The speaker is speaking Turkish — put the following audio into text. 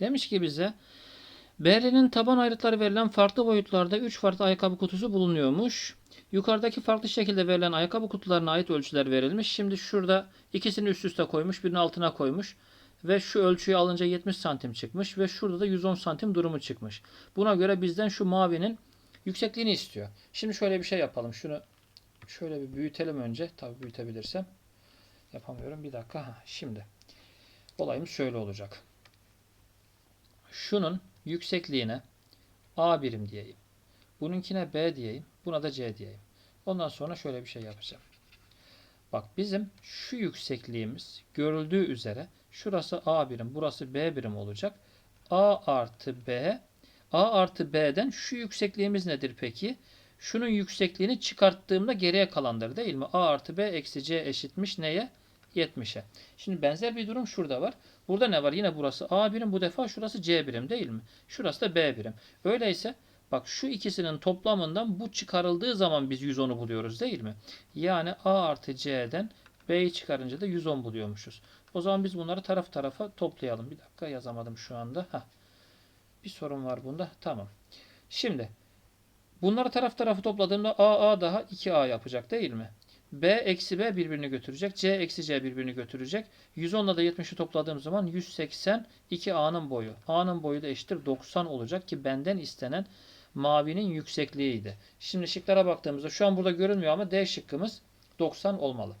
Demiş ki bize BR'nin taban ayrıtları verilen farklı boyutlarda 3 farklı ayakkabı kutusu bulunuyormuş. Yukarıdaki farklı şekilde verilen ayakkabı kutularına ait ölçüler verilmiş. Şimdi şurada ikisini üst üste koymuş, birini altına koymuş. Ve şu ölçüyü alınca 70 santim çıkmış ve şurada da 110 santim durumu çıkmış. Buna göre bizden şu mavinin yüksekliğini istiyor. Şimdi şöyle bir şey yapalım. Şunu şöyle bir büyütelim önce. Tabii büyütebilirsem. Yapamıyorum. Bir dakika. Şimdi. Olayım şöyle olacak. Şunun yüksekliğine A birim diyeyim. Bununkine B diyeyim. Buna da C diyeyim. Ondan sonra şöyle bir şey yapacağım. Bak bizim şu yüksekliğimiz görüldüğü üzere şurası A birim, burası B birim olacak. A artı B A artı B'den şu yüksekliğimiz nedir peki? Şunun yüksekliğini çıkarttığımda geriye kalandır değil mi? A artı B eksi C eşitmiş neye? 70'e. Şimdi benzer bir durum şurada var. Burada ne var? Yine burası A birim. Bu defa şurası C birim değil mi? Şurası da B birim. Öyleyse bak şu ikisinin toplamından bu çıkarıldığı zaman biz 110'u buluyoruz değil mi? Yani A artı C'den B'yi çıkarınca da 110 buluyormuşuz. O zaman biz bunları taraf tarafa toplayalım. Bir dakika yazamadım şu anda. Heh. Bir sorun var bunda. Tamam. Şimdi bunları taraf tarafı topladığımda A A daha 2A yapacak değil mi? B eksi B birbirini götürecek. C eksi C birbirini götürecek. 110 ile de 70'i topladığım zaman 180 2A'nın boyu. A'nın boyu da eşittir 90 olacak ki benden istenen mavinin yüksekliğiydi. Şimdi şıklara baktığımızda şu an burada görünmüyor ama D şıkkımız 90 olmalı.